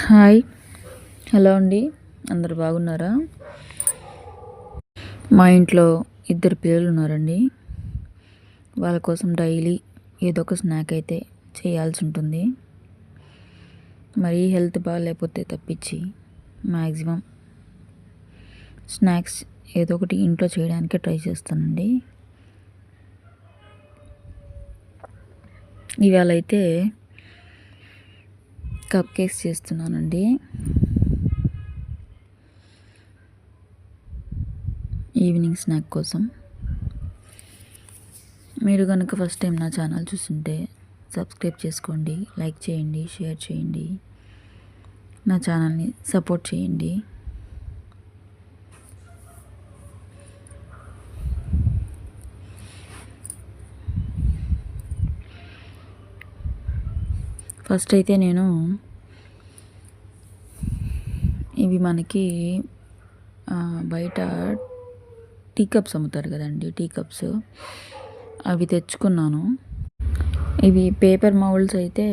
Hi. Hello అండి. అందరు బాగున్నారా? మా ఇంట్లో ఇద్దరు పిల్లలు ఉన్నారండి. వాళ్ళ కోసం డైలీ ఏదో ఒక స్నాక్ అయితే చేయాల్సి ఉంటుంది. మరీ హెల్త్ బాగాలేకపోతే తప్పించి మ్యాక్సిమం స్నాక్స్ ఏదో ఒకటి ఇంట్లో చేయడానికి ట్రై చేస్తానండి. ఇవాళ అయితే కప్ కేక్స్ చేస్తున్నానండి. ఈవినింగ్ స్నాక్ కోసం. మీరు కనుక ఫస్ట్ టైం నా ఛానల్ చూస్తుంటే సబ్స్క్రైబ్ చేసుకోండి లైక్ చేయండి షేర్ చేయండి. నా ఛానల్ని సపోర్ట్ చేయండి. ఫస్ట్ అయితే నేను ఇవి మనకి బయట టీ కప్స్ అమ్ముతారు కదండి టీ కప్స్. అవి తెచ్చుకున్నాను. ఇవి పేపర్ మౌల్డ్స్ అయితే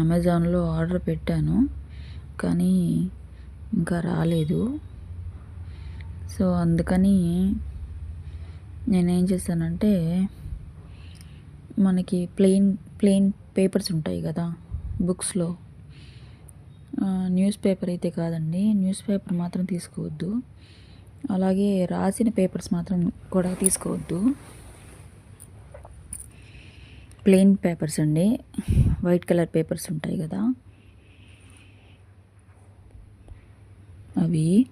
అమెజాన్లో ఆర్డర్ పెట్టాను. కానీ ఇంకా రాలేదు. సో అందుకని నేనేం చేశానంటే మనకి ప్లెయిన్ ప్లెయిన్ పేపర్స్ ఉంటాయి కదా బుక్స్లో. న్యూస్ పేపర్ అయితే కాదండి న్యూస్ పేపర్ మాత్రం తీసుకోవద్దు. అలాగే రాసిన పేపర్స్ మాత్రం కూడా తీసుకోవద్దు. ప్లెయిన్ పేపర్స్ అండి వైట్ కలర్ పేపర్స్ ఉంటాయి కదా. అవి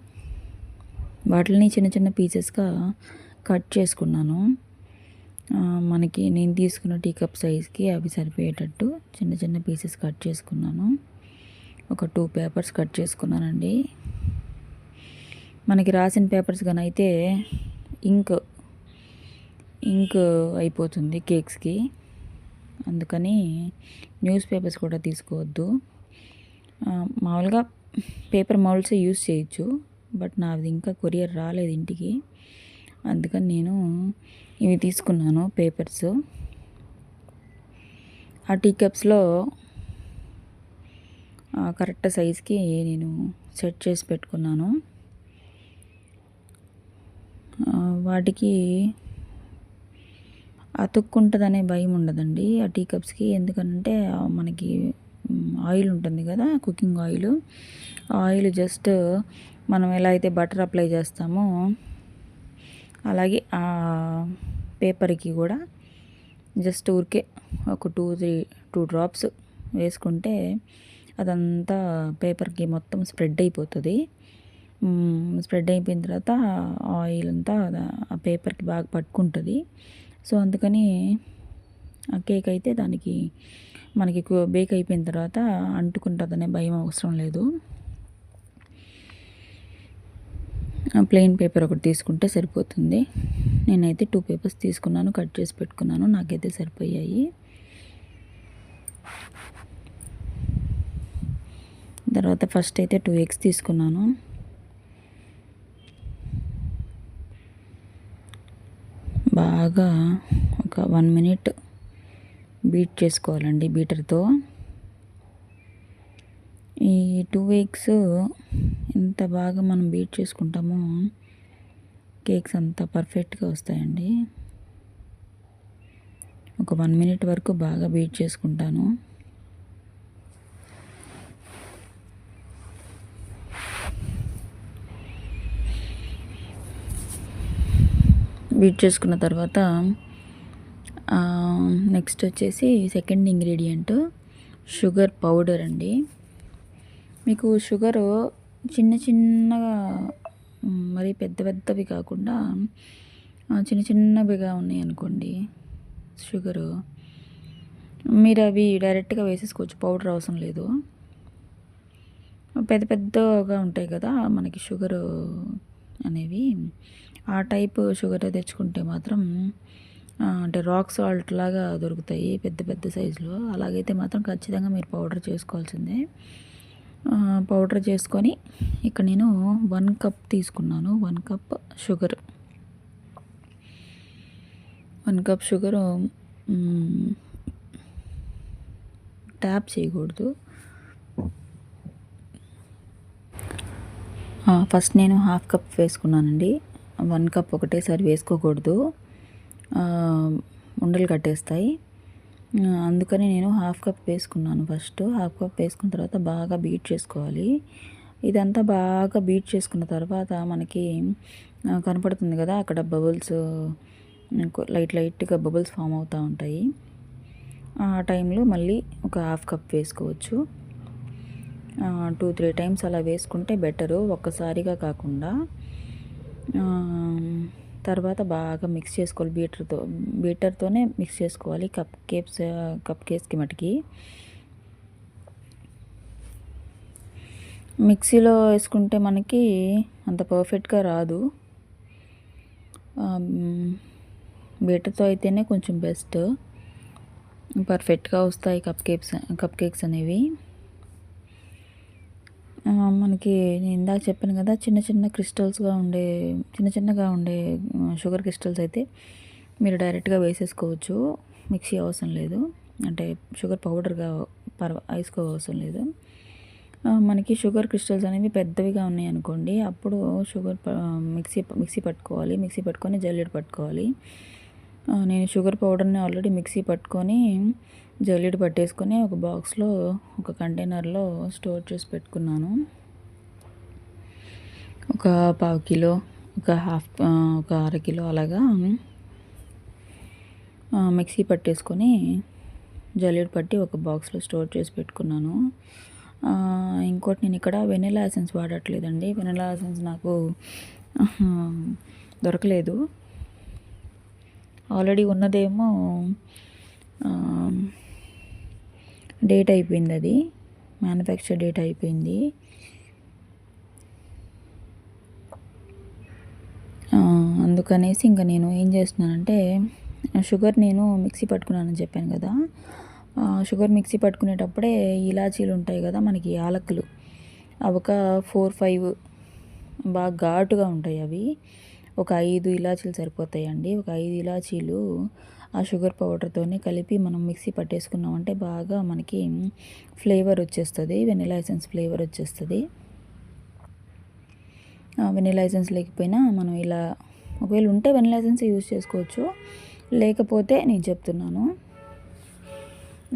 వాటిని చిన్న చిన్న పీసెస్గా కట్ చేసుకున్నాను. మనకి నేను తీసుకున్న టీ కప్ సైజ్కి అవి సరిపోయేటట్టు చిన్న చిన్న పీసెస్ కట్ చేసుకున్నాను. ఒక టూ పేపర్స్ కట్ చేసుకున్నానండి. మనకి రాసిన పేపర్స్ కానీ అయితే ఇంక్ ఇంక్ అయిపోతుంది కేక్స్కి. అందుకని న్యూస్ పేపర్స్ కూడా తీసుకోవద్దు. మామూలుగా పేపర్ మౌల్డ్సే యూస్ చేయొచ్చు బట్ నాది ఇంకా కొరియర్ రాలేదు ఇంటికి. అందుకని నేను ఇవి తీసుకున్నాను పేపర్స్. ఆ టీ కప్స్లో కరెక్ట్ సైజ్కి నేను సెట్ చేసి పెట్టుకున్నాను. వాటికి అతుక్కుంటుందనే భయం ఉండదండి ఆ టీ కప్స్కి. ఎందుకంటే మనకి ఆయిల్ ఉంటుంది కదా కుకింగ్ ఆయిల్. ఆయిల్ జస్ట్ మనం ఎలా అయితే బటర్ అప్లై చేస్తామో అలాగే ఆ పేపర్కి కూడా జస్ట్ ఊరికే ఒక టూ త్రీ టూ డ్రాప్స్ వేసుకుంటే అదంతా పేపర్కి మొత్తం స్ప్రెడ్ అయిపోతుంది. స్ప్రెడ్ అయిపోయిన తర్వాత ఆయిల్ అంతా ఆ పేపర్కి బాగా పట్టుకుంటుంది. సో అందుకని ఆ కేక్ అయితే దానికి మనకి బేక్ అయిపోయిన తర్వాత అంటుకుంటుందనే భయం అవసరం లేదు. ప్లెయిన్ పేపర్ ఒకటి తీసుకుంటే సరిపోతుంది. నేనైతే టూ పేపర్స్ తీసుకున్నాను కట్ చేసి పెట్టుకున్నాను నాకైతే సరిపోయాయి. తర్వాత ఫస్ట్ అయితే టూ ఎగ్స్ తీసుకున్నాను. బాగా ఒక వన్ మినిట్ బీట్ చేసుకోవాలండి బీటర్తో ఈ టూ వీక్స్ ఎంత బాగా మనం బీట్ చేసుకుంటామో కేక్స్ అంత పర్ఫెక్ట్గా వస్తాయండి. ఒక వన్ మినిట్ వరకు బాగా బీట్ చేసుకుంటాను. బీట్ చేసుకున్న తర్వాత నెక్స్ట్ వచ్చేసి సెకండ్ ఇంగ్రీడియంట్ షుగర్ పౌడర్ అండి. మీకు షుగరు చిన్న చిన్నగా మరి పెద్ద పెద్దవి కాకుండా చిన్న చిన్నవిగా ఉన్నాయి అనుకోండి షుగరు. మీరు అవి డైరెక్ట్గా వేసేసుకోవచ్చు పౌడర్ అవసరం లేదు. పెద్ద పెద్దగా ఉంటాయి కదా మనకి షుగరు అనేవి. ఆ టైప్ షుగర్ తెచ్చుకుంటే మాత్రం అంటే రాక్ సాల్ట్ లాగా దొరుకుతాయి పెద్ద పెద్ద సైజులో. అలాగైతే మాత్రం ఖచ్చితంగా మీరు పౌడర్ చేసుకోవాల్సిందే. పౌడర్ చేసుకొని ఇక్కడ నేను వన్ కప్ తీసుకున్నాను. One cup sugar. One cup sugar tap చేయకూడదు. ఫస్ట్ నేను హాఫ్ కప్ వేసుకున్నానండి. వన్ కప్ ఒకటేసారి వేసుకోకూడదు. ఉండలు కట్టేస్తాయి. అందుకని నేను హాఫ్ కప్ వేసుకున్నాను ఫస్ట్. హాఫ్ కప్ వేసుకున్న తర్వాత బాగా బీట్ చేసుకోవాలి. ఇదంతా బాగా బీట్ చేసుకున్న తర్వాత మనకి కనపడుతుంది కదా అక్కడ బబుల్స్ లైట్ లైట్గా బబుల్స్ ఫామ్ అవుతూ ఉంటాయి. ఆ టైంలో మళ్ళీ ఒక హాఫ్ కప్ వేసుకోవచ్చు. టూ త్రీ టైమ్స్ అలా వేసుకుంటే బెటరు. ఒక్కసారిగా కాకుండా తర్వాత బాగా మిక్స్ చేసుకోవాలి బీటర్తో బీటర్తోనే మిక్స్ చేసుకోవాలి కప్ కేక్స్ కప్ కేక్స్కి మటుకి. మిక్సీలో వేసుకుంటే మనకి అంత పర్ఫెక్ట్గా రాదు. బీటర్తో అయితేనే కొంచెం బెస్ట్. పర్ఫెక్ట్గా వస్తాయి కప్ కేక్స్ కప్ కేక్స్ అనేవి. మనకి నేను ఇందాక చెప్పాను కదా చిన్న చిన్న క్రిస్టల్స్గా ఉండే చిన్న చిన్నగా ఉండే షుగర్ క్రిస్టల్స్ అయితే మీరు డైరెక్ట్గా వేసేసుకోవచ్చు. మిక్సీ అవసరం లేదు. అంటే షుగర్ పౌడర్గా పర్వ వేసుకో అవసరం లేదు మనకి షుగర్ క్రిస్టల్స్ అనేవి పెద్దవిగా ఉన్నాయి అనుకోండి అప్పుడు షుగర్ మిక్సీ మిక్సీ పట్టుకోవాలి. మిక్సీ పట్టుకొని జల్లెడ పట్టుకోవాలి. నేను షుగర్ పౌడర్ని ఆల్రెడీ మిక్సీ పట్టుకొని జల్లెడ పట్టేసుకొని ఒక బాక్స్లో ఒక కంటైనర్లో స్టోర్ చేసి పెట్టుకున్నాను. ఒక పావు కిలో ఒక హాఫ్ ఒక అర కిలో అలాగా మిక్సీ పట్టేసుకొని జల్లెడ పట్టి ఒక బాక్స్లో స్టోర్ చేసి పెట్టుకున్నాను. ఇంకోటి నేను ఇక్కడ వెనిలా ఎసెన్స్ వాడట్లేదండి. వెనిలా ఎసెన్స్ నాకు దొరకలేదు. ఆల్రెడీ ఉన్నదేమో డేట్ అయిపోయింది అది. మ్యానుఫ్యాక్చర్ డేట్ అయిపోయింది. అందుకనేసి ఇంకా నేను ఏం చేస్తున్నానంటే షుగర్ నేను మిక్సీ పట్టుకున్నానని చెప్పాను కదా. షుగర్ మిక్సీ పట్టుకునేటప్పుడే ఇలాచీలు ఉంటాయి కదా మనకి యాలకులు అవి ఒక ఫోర్ ఫైవ్ బాగా ఘాటుగా ఉంటాయి అవి. ఒక ఐదు ఇలాచీలు సరిపోతాయండి. ఒక ఐదు ఇలాచీలు ఆ షుగర్ పౌడర్తోనే కలిపి మనం మిక్సీ పట్టేసుకున్నామంటే బాగా మనకి ఫ్లేవర్ వచ్చేస్తుంది. వెనిలా ఎసెన్స్ ఫ్లేవర్ వచ్చేస్తుంది. వెనిలా ఎసెన్స్ లేకపోయినా మనం ఇలా ఒకవేళ ఉంటే వెనిలా ఎసెన్స్ యూజ్ చేసుకోవచ్చు. లేకపోతే నేను చెప్తున్నాను.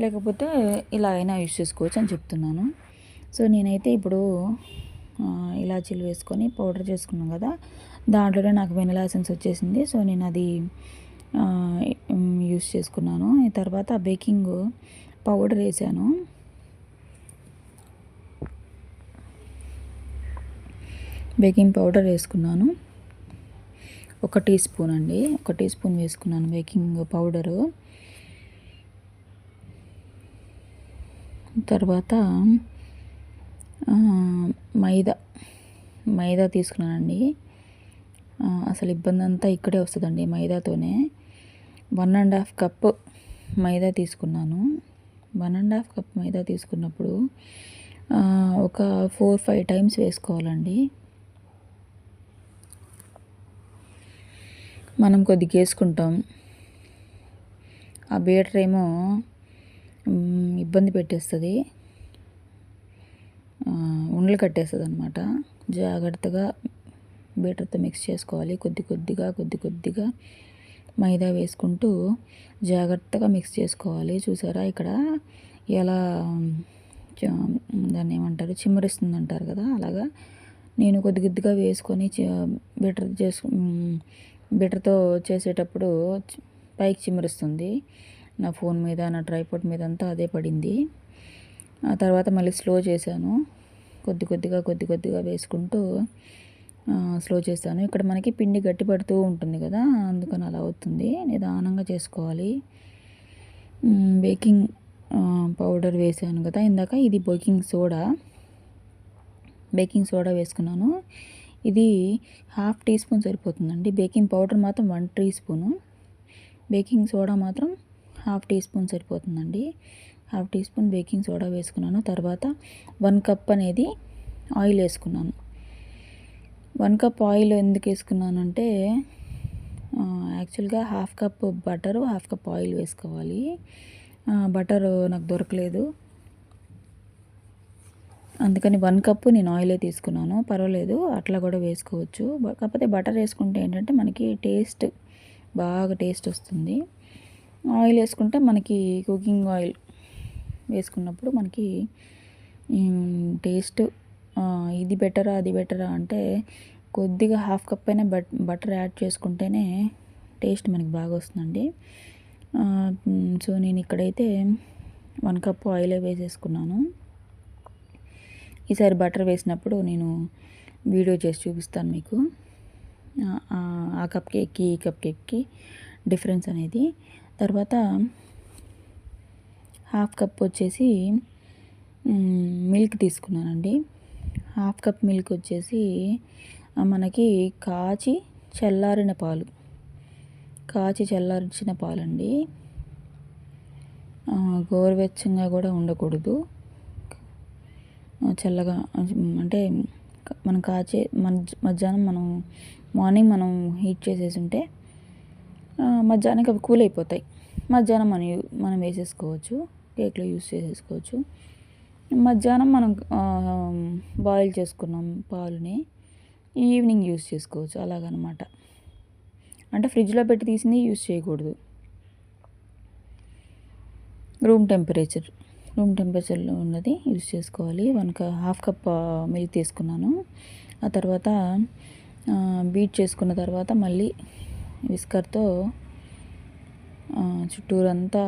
లేకపోతే ఇలా అయినా యూజ్ చేసుకోవచ్చు అని చెప్తున్నాను. సో నేనైతే ఇప్పుడు ఇలాచీలు వేసుకొని పౌడర్ చేసుకున్నాను కదా. దాంట్లోనే నాకు వెనిలా ఎసెన్స్ వచ్చేసింది. సో నేను అది యూస్ చేసుకున్నాను. తర్వాత బేకింగ్ పౌడర్ వేసాను. బేకింగ్ పౌడర్ వేసుకున్నాను. ఒక టీ స్పూన్ అండి. ఒక టీ స్పూన్ వేసుకున్నాను బేకింగ్ పౌడరు. తర్వాత మైదా. మైదా తీసుకున్నానండి. అసలు ఇబ్బంది అంతా ఇక్కడే వస్తుందండి మైదాతోనే. వన్ అండ్ హాఫ్ కప్ మైదా తీసుకున్నాను. వన్ అండ్ హాఫ్ కప్ మైదా తీసుకున్నప్పుడు ఒక ఫోర్ ఫైవ్ టైమ్స్ వేసుకోవాలండి. మనం కొద్దిగా వేసుకుంటాం. ఆ బీటర్ ఏమో ఇబ్బంది పెట్టేస్తుంది. ఉండలు కట్టేస్తుంది అనమాట జాగ్రత్తగా బీటర్తో మిక్స్ చేసుకోవాలి. కొద్ది కొద్దిగా కొద్ది కొద్దిగా మైదా వేసుకుంటూ జాగ్రత్తగా మిక్స్ చేసుకోవాలి. చూసారా ఇక్కడ ఎలా దాన్ని ఏమంటారు చిమ్మరిస్తుంది అంటారు కదా అలాగా. నేను కొద్ది కొద్దిగా వేసుకొని బీటర్ చేసు బీటర్తో చేసేటప్పుడు పైకి చిమ్మరిస్తుంది నా ఫోన్ మీద నా ట్రైపోర్ట్ మీద అంతా అదే పడింది. ఆ తర్వాత మళ్ళీ స్లో చేశాను. కొద్ది కొద్దిగా కొద్ది కొద్దిగా వేసుకుంటూ స్లో చేస్తాను. ఇక్కడ మనకి పిండి గట్టి పడుతూ ఉంటుంది కదా అందుకని అలా అవుతుంది. నిదానంగా చేసుకోవాలి. బేకింగ్ పౌడర్ వేసాను కదా ఇందాక ఇది బేకింగ్ సోడా. బేకింగ్ సోడా వేసుకున్నాను. ఇది హాఫ్ టీ స్పూన్ సరిపోతుందండి. బేకింగ్ పౌడర్ మాత్రం one teaspoon. Baking soda మాత్రం హాఫ్ టీ స్పూన్ సరిపోతుందండి. Half teaspoon baking soda వేసుకున్నాను. తర్వాత వన్ కప్ అనేది ఆయిల్ వేసుకున్నాను. వన్ కప్ ఆయిల్ ఎందుకు వేసుకున్నానంటే యాక్చువల్గా half cup butter half cup oil వేసుకోవాలి. బటర్ నాకు దొరకలేదు. అందుకని వన్ కప్పు నేను ఆయిలే తీసుకున్నాను. పర్వాలేదు అట్లా కూడా వేసుకోవచ్చు. కాకపోతే బటర్ వేసుకుంటే ఏంటంటే మనకి టేస్ట్ బాగా టేస్ట్ వస్తుంది. ఆయిల్ వేసుకుంటే మనకి కుకింగ్ ఆయిల్ వేసుకున్నప్పుడు మనకి టేస్ట్ ఇది బెటరా అది బెటరా అంటే కొద్దిగా హాఫ్ కప్ అయినా బట్ బటర్ యాడ్ చేసుకుంటేనే టేస్ట్ మనకి బాగా వస్తుందండి. సో నేను ఇక్కడైతే వన్ కప్ ఆయిలే వేసేసుకున్నాను. ఈసారి బటర్ వేసినప్పుడు నేను వీడియో చేసి చూపిస్తాను మీకు. ఆ కప్ కేక్కి ఈ కప్ కేక్కి డిఫరెన్స్ అనేది. తర్వాత హాఫ్ కప్ వచ్చేసి మిల్క్ తీసుకున్నానండి. హాఫ్ కప్ మిల్క్ వచ్చేసి మనకి కాచి చల్లారిన పాలు. కాచి చల్లార్చిన పాలండి. గోరువెచ్చంగా కూడా ఉండకూడదు. చల్లగా అంటే మనం కాచే మన మధ్యాహ్నం మనం మార్నింగ్ మనం హీట్ చేసేసి ఉంటే ఆ, మధ్యాహ్నానికి అవి కూల్ అయిపోతాయి మధ్యాహ్నం మనం మనం వేసేసుకోవచ్చు. కేక్లో యూస్ చేసేసుకోవచ్చు. మధ్యాహ్నం మనం బాయిల్ చేసుకున్నాం పాలుని ఈవినింగ్ యూస్ చేసుకోవచ్చు. అలాగనమాట. అంటే ఫ్రిడ్జ్లో పెట్టి తీసింది యూస్ చేయకూడదు. రూమ్ టెంపరేచర్ రూమ్ టెంపరేచర్లో ఉన్నది యూస్ చేసుకోవాలి. వన్ క హాఫ్ కప్ మిల్క్ తీసుకున్నాను. ఆ తర్వాత బీట్ చేసుకున్న తర్వాత మళ్ళీ విస్కర్తో చుట్టూరంతా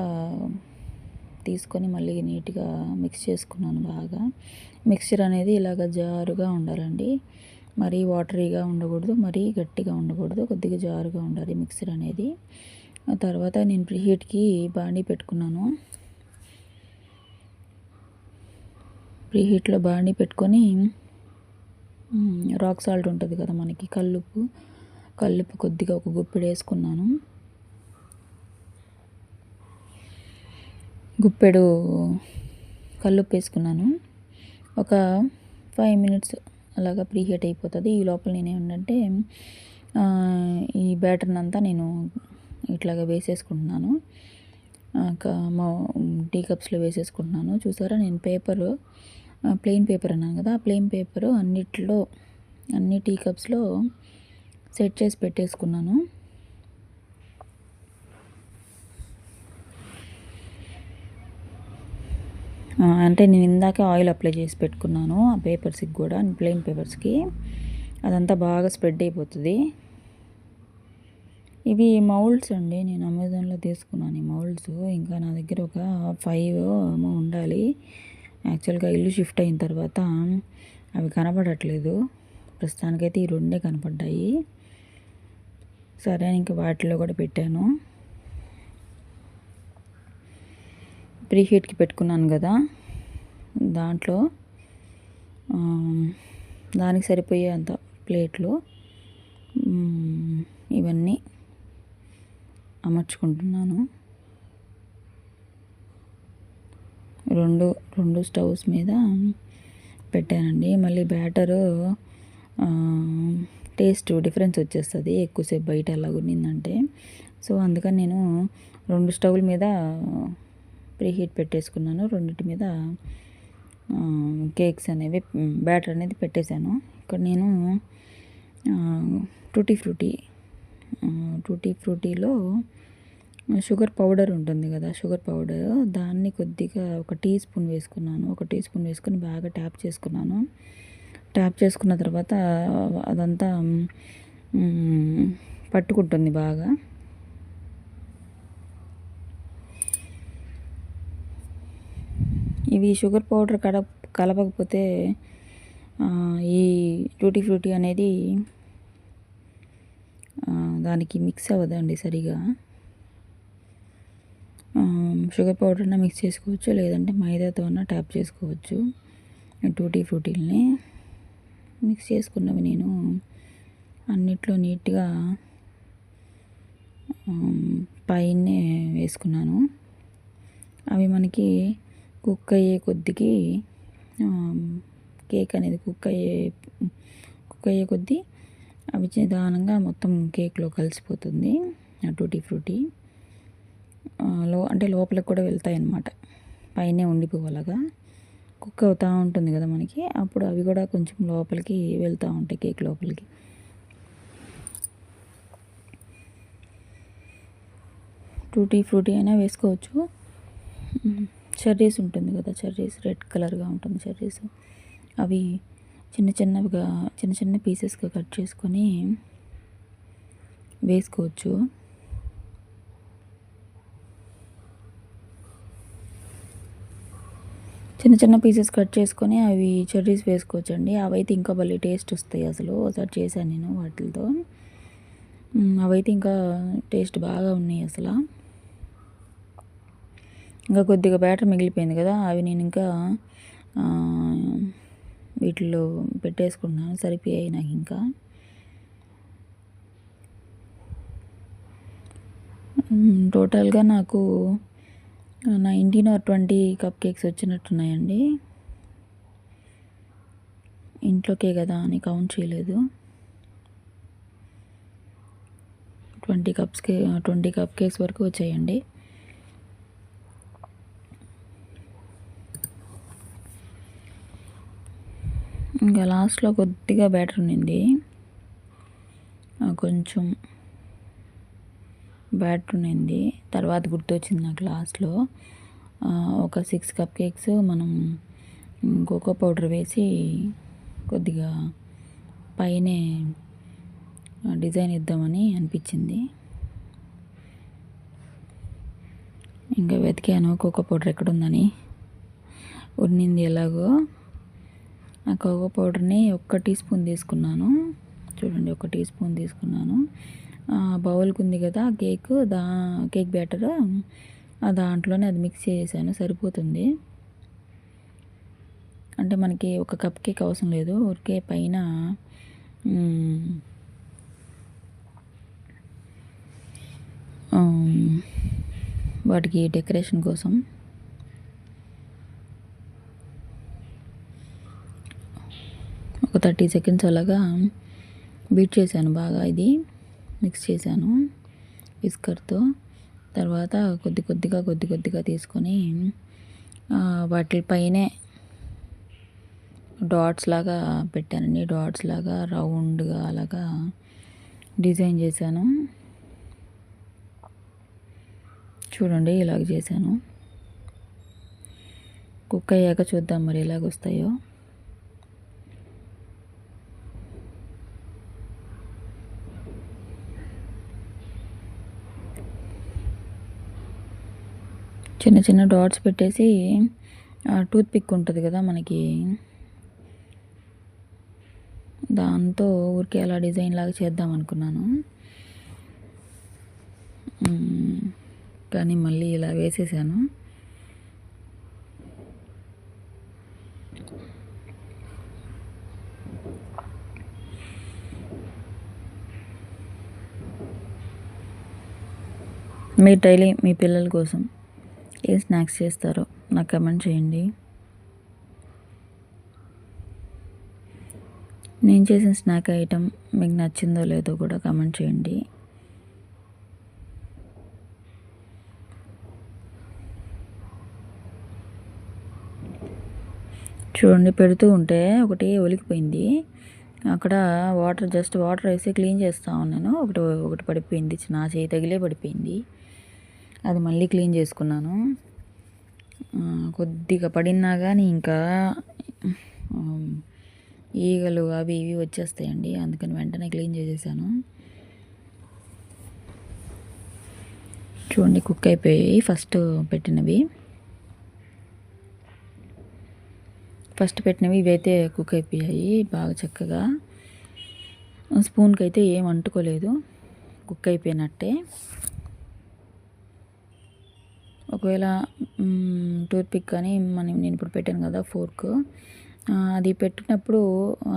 తీసుకొని మళ్ళీ నీట్గా మిక్స్ చేసుకున్నాను బాగా. మిక్చర్ అనేది ఇలాగ జారుగా ఉండాలండి. మరీ వాటరీగా ఉండకూడదు మరీ గట్టిగా ఉండకూడదు కొద్దిగా జారుగా ఉండాలి మిక్సర్ అనేది. ఆ తర్వాత నేను ప్రీహీట్కి బాండీ పెట్టుకున్నాను. ప్రీహీట్లో బాండీ పెట్టుకొని రాక్ సాల్ట్ ఉంటుంది కదా మనకి కల్లుపు కల్లుపు కొద్దిగా ఒక గుప్పెడు వేసుకున్నాను. గుప్పెడు కల్లుప్పు వేసుకున్నాను ఒక ఫైవ్ మినిట్స్ అలాగా ప్రీహీట్ అయిపోతుంది. ఈ లోపల నేను ఈ బ్యాటర్ని అంతా నేను ఇట్లాగా వేసేసుకుంటున్నాను. మా టీ కప్స్లో వేసేసుకుంటున్నాను. చూసారా? నేను పేపర్ ప్లెయిన్ పేపర్ అన్నాను కదా? ఆ ప్లెయిన్ పేపర్ అన్నిట్లో అన్ని టీ కప్స్లో సెట్ చేసి పెట్టేసుకున్నాను ఆ, అంటే నేను ఇందాకే ఆయిల్ అప్లై చేసి పెట్టుకున్నాను ఆ పేపర్స్కి కూడా ప్లెయిన్ పేపర్స్కి. అదంతా బాగా స్ప్రెడ్ అయిపోతుంది. ఇవి మౌల్డ్స్ అండి నేను అమెజాన్లో తీసుకున్నాను ఈ మౌల్డ్స్. ఇంకా నా దగ్గర ఒక ఫైవ్ ఏమో ఉండాలి. యాక్చువల్గా ఇల్లు షిఫ్ట్ అయిన తర్వాత అవి కనపడట్లేదు. ప్రస్తుతానికైతే ఈ రెండే కనపడ్డాయి. సరే ఇంక వాటిలో కూడా పెట్టాను. ప్రీహీట్కి పెట్టుకున్నాను కదా దాంట్లో దానికి సరిపోయే అంత ప్లేట్లు ఇవన్నీ అమర్చుకుంటున్నాను. రెండు రెండు స్టవ్స్ మీద పెట్టానండి. మళ్ళీ బ్యాటరు టేస్ట్ డిఫరెన్స్ వచ్చేస్తుంది ఎక్కువసేపు బయట ఎలా ఉన్నిందంటే. సో అందుకని నేను రెండు స్టవ్ల మీద ప్రీహీట్ పెట్టేసుకున్నాను. రెండింటి మీద కేక్స్ అనేవి బ్యాటర్ అనేది పెట్టేశాను. ఇక్కడ నేను టూటీ ఫ్రూటీ టూటీ ఫ్రూటీలో షుగర్ పౌడర్ ఉంటుంది కదా షుగర్ పౌడర్. దాన్ని కొద్దిగా ఒక టీ స్పూన్ వేసుకున్నాను. ఒక టీ స్పూన్ వేసుకుని బాగా ట్యాప్ చేసుకున్నాను. ట్యాప్ చేసుకున్న తర్వాత అదంతా పట్టుకుంటుంది బాగా. ఇవి షుగర్ పౌడర్ కడ కలపకపోతే ఈ టూటీ ఫ్రూటీ అనేది దానికి మిక్స్ అవ్వదండి సరిగా. షుగర్ పౌడర్న మిక్స్ చేసుకోవచ్చు లేదంటే మైదాతో ట్యాప్ చేసుకోవచ్చు. టూటీ ఫ్రూటీల్ని మిక్స్ చేసుకున్నవి నేను అన్నిట్లో నీట్గా పైనే వేసుకున్నాను. అవి మనకి కుక్ అయ్యే కొద్దికి కేక్ అనేది కుక్ అయ్యే కుక్ అయ్యే కొద్దీ అవి నిదానంగా మొత్తం కేక్లో కలిసిపోతుంది టూటీ ఫ్రూటీ. లో అంటే లోపలికి కూడా వెళ్తాయి అన్నమాట పైనే ఉండిపోవాలగా కుక్ అవుతూ ఉంటుంది కదా మనకి. అప్పుడు అవి కూడా కొంచెం లోపలికి వెళ్తూ ఉంటాయి కేక్ లోపలికి. టూటీ ఫ్రూటీ అయినా వేసుకోవచ్చు. చెర్రీస్ ఉంటుంది కదా చెర్రీస్ రెడ్ కలర్గా ఉంటుంది చెర్రీస్ అవి చిన్న చిన్నవిగా చిన్న చిన్న పీసెస్గా కట్ చేసుకొని వేసుకోవచ్చు. చిన్న చిన్న పీసెస్ కట్ చేసుకొని అవి చెర్రీస్ వేసుకోవచ్చు అండి అవైతే ఇంకా భలే టేస్ట్ వస్తాయి అసలు. ఒకసారి చేశాను నేను వాటితో. అవైతే ఇంకా టేస్ట్ బాగా ఉన్నాయి అసలు. ఇంకా కొద్దిగా బ్యాటర్ మిగిలిపోయింది కదా అవి నేను ఇంకా వీటిలో పెట్టేసుకున్నాను సరిపోయాయి నాకు ఇంకా. టోటల్గా నాకు nineteen or twenty cup cakes వచ్చినట్టున్నాయండి. ఇంట్లోకే కదా అని కౌంట్ చేయలేదు. ట్వంటీ కప్స్కి ట్వంటీ కప్ కేక్స్ వరకు వచ్చాయండి. ఇంకా లాస్ట్లో కొద్దిగా బ్యాటర్ ఉన్నింది కొంచెం బ్యాటర్ ఉన్నింది తర్వాత గుర్తొచ్చింది నాకు లాస్ట్లో. ఒక సిక్స్ కప్ కేక్స్ మనం కోకో పౌడర్ వేసి కొద్దిగా పైనే డిజైన్ ఇద్దామని అనిపించింది. ఇంకా వెతికాను కోకో పౌడర్ ఎక్కడుందని. ఉన్నింది ఎలాగో. ఆ కోకో పౌడర్ని ఒక్క టీ స్పూన్ తీసుకున్నాను. చూడండి ఒక టీ స్పూన్ తీసుకున్నాను. బౌల్కి ఉంది కదా కేక్ దా కేక్ బ్యాటర్. దాంట్లోనే అది మిక్స్ చేసాను సరిపోతుంది. అంటే మనకి ఒక కప్ కేక్ అవసరం లేదు ఊరికే పైన వాటికి డెకరేషన్ కోసం ఒక థర్టీ సెకండ్స్ అలాగా బీట్ చేశాను బాగా ఇది. మిక్స్ చేశాను విస్కర్తో. తర్వాత కొద్ది కొద్దిగా కొద్ది కొద్దిగా తీసుకొని వాటిపైనే డాట్స్ లాగా పెట్టానండి. డాట్స్ లాగా రౌండ్గా అలాగా డిజైన్ చేశాను. చూడండి ఇలాగ చేశాను. కుక్ అయ్యాక చూద్దాం మరి ఎలాగ వస్తాయో చిన్న చిన్న డాట్స్ పెట్టేసి టూత్ పిక్ ఉంటుంది కదా మనకి. దాంతో ఊరికే అలా డిజైన్ లాగా చేద్దాం అనుకున్నాను. కానీ మళ్ళీ ఇలా వేసేసాను. మీరు డైలీ మీ పిల్లల కోసం ఏ స్నాక్స్ చేస్తారో నాకు కమెంట్ చేయండి. నేను చేసిన స్నాక్ ఐటెం మీకు నచ్చిందో లేదో కూడా కమెంట్ చేయండి. చూడండి పెడుతూ ఉంటే ఒకటి ఒలికిపోయింది. అక్కడ వాటర్ జస్ట్ వాటర్ వేసి క్లీన్ చేస్తా ఉన్నాను. ఒకటి ఒకటి పడిపోయింది. నా చేయి తగిలే పడిపోయింది. అది మళ్ళీ క్లీన్ చేసుకున్నాను. కొద్దిగా పడినా కానీ ఇంకా ఈగలు అవి ఇవి వచ్చేస్తాయండి. అందుకని వెంటనే క్లీన్ చేసేసాను. చూడండి కుక్ అయిపోయాయి ఫస్ట్ పెట్టినవి. ఫస్ట్ పెట్టినవి ఇవైతే కుక్ అయిపోయాయి బాగా చక్కగా. స్పూన్కి అయితే ఏం అంటుకోలేదు. కుక్ అయిపోయినట్టే. ఒకవేళ టూత్పిక్ కానీ మనం నేను ఇప్పుడు పెట్టాను కదా ఫోర్క్ అది పెట్టినప్పుడు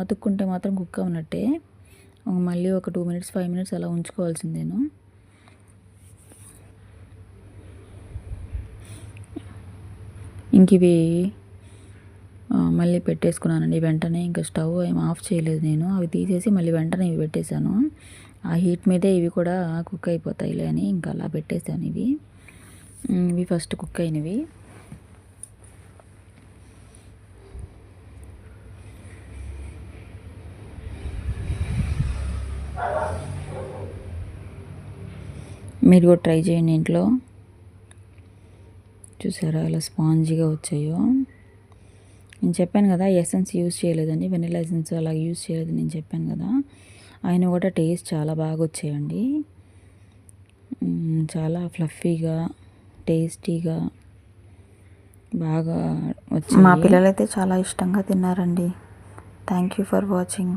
అతుక్కుంటే మాత్రం కుక్ అవునట్టే మళ్ళీ ఒక టూ మినిట్స్ ఫైవ్ మినిట్స్ అలా ఉంచుకోవాల్సిందేను ఇంక ఇవి మళ్ళీ పెట్టేసుకున్నానండి వెంటనే. ఇంకా స్టవ్ ఏం ఆఫ్ చేయలేదు నేను. అవి తీసేసి మళ్ళీ వెంటనే ఇవి పెట్టేశాను. ఆ హీట్ మీదే ఇవి కూడా కుక్ అయిపోతాయిలే అని ఇంకా అలా పెట్టేశాను ఇవి. ఇవి ఫస్ట్ కుక్ అయినవి. మీరు కూడా ట్రై చేయండి ఇంట్లో. చూసారా ఇలా స్పాంజీగా వచ్చాయో. నేను చెప్పాను కదా ఎసెన్స్ యూజ్ చేయలేదండి వెనిలా ఎసెన్స్ అలా యూజ్ చేయలేదు నేను చెప్పాను కదా. ఆయన కూడా టేస్ట్ చాలా బాగా వచ్చాయండి. చాలా ఫ్లఫీగా టేస్టీగా బాగా మా పిల్లలైతే చాలా ఇష్టంగా తిన్నారండి. Thank you for watching